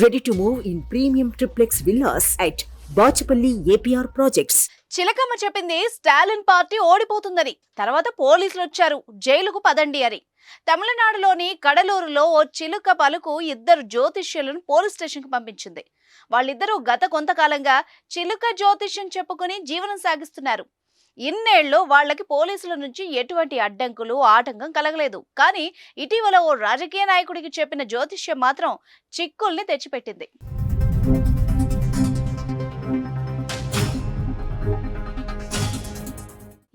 Ready to move in premium triplex villas at Bachupally APR projects చిలకమ్మ చెప్పింది Stalin party ఓడిపోతుందని. తర్వాత పోలీసులు వచ్చారు. జైలుకు పదండి అని. తమిళనాడులోని కడలూరులో ఓ చిలుక పలుకు ఇద్దరు జ్యోతిష్యులను పోలీస్ స్టేషన్కి పంపించింది. వాళ్ళిద్దరూ గత కొంతకాలంగా చిలుక జ్యోతిష్యం చెప్పుకుని జీవనం సాగిస్తున్నారు. ఇన్నేళ్ళు వాళ్ళకి పోలీసుల నుంచి ఎటువంటి అడ్డంకులు ఆటంకం కలగలేదు. కానీ ఇటీవల ఓ రాజకీయ నాయకుడికి చెప్పిన జ్యోతిష్యం మాత్రం చిక్కుల్ని తెచ్చిపెట్టింది.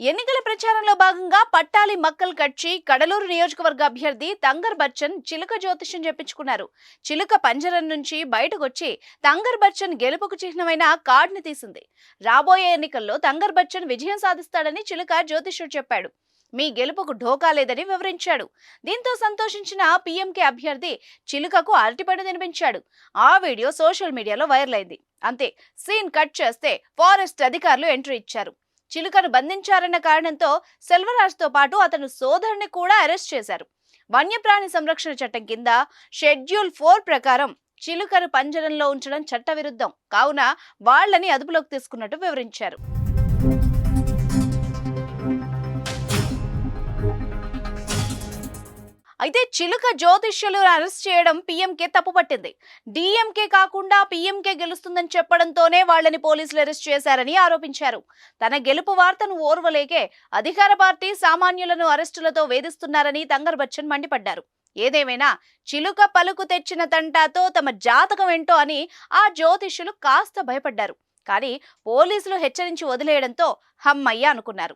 ఎన్నికల ప్రచారంలో భాగంగా పట్టాలి మక్కల్ కట్చి కడలూరు నియోజకవర్గ అభ్యర్థి తంగర్ బచ్చన్ చిలుక జ్యోతిష్యం చెప్పించుకున్నారు. చిలుక పంజరం నుంచి బయటకొచ్చి తంగర్ బచ్చన్ గెలుపుకు చిహ్నమైన కార్డుని తీసింది. రాబోయే ఎన్నికల్లో తంగర్ బచ్చన్ విజయం సాధిస్తాడని చిలుక జ్యోతిష్యుడు చెప్పాడు. మీ గెలుపుకు ఢోకా లేదని వివరించాడు. దీంతో సంతోషించిన పీఎంకే అభ్యర్థి చిలుకకు అరటిపండు తినిపించాడు. ఆ వీడియో సోషల్ మీడియాలో వైరల్ అయింది. అంతే సీన్ కట్ చేస్తే ఫారెస్ట్ అధికారులు ఎంట్రీ ఇచ్చారు. చిలుకను బంధించారన్న కారణంతో సెల్వరాజ్తో పాటు అతను సోదరుని కూడా అరెస్ట్ చేశారు. వన్యప్రాణి సంరక్షణ చట్టం కింద షెడ్యూల్ ఫోర్ ప్రకారం చిలుకను పంజరంలో ఉంచడం చట్టవిరుద్ధం. కావున వాళ్ళని అదుపులోకి తీసుకున్నట్టు వివరించారు. అయితే చిలుక జ్యోతిష్యులు అరెస్ట్ చేయడం పీఎంకే తప్పుపట్టింది డిఎంకే కాకుండా పీఎంకే గెలుస్తుందని చెప్పడంతోనే వాళ్ళని పోలీసులు అరెస్ట్ చేశారని ఆరోపించారు. తన గెలుపు వార్తను ఓర్వలేకే అధికార పార్టీ సామాన్యులను అరెస్టులతో వేధిస్తున్నారని తంగర్ బచ్చన్ మండిపడ్డారు. ఏదేమైనా చిలుక పలుకు తెచ్చిన తంటాతో తమ జాతకం ఏంటో అని ఆ జ్యోతిష్యులు కాస్త భయపడ్డారు. కానీ పోలీసులు హెచ్చరించి వదిలేయడంతో హమ్మయ్య అనుకున్నారు.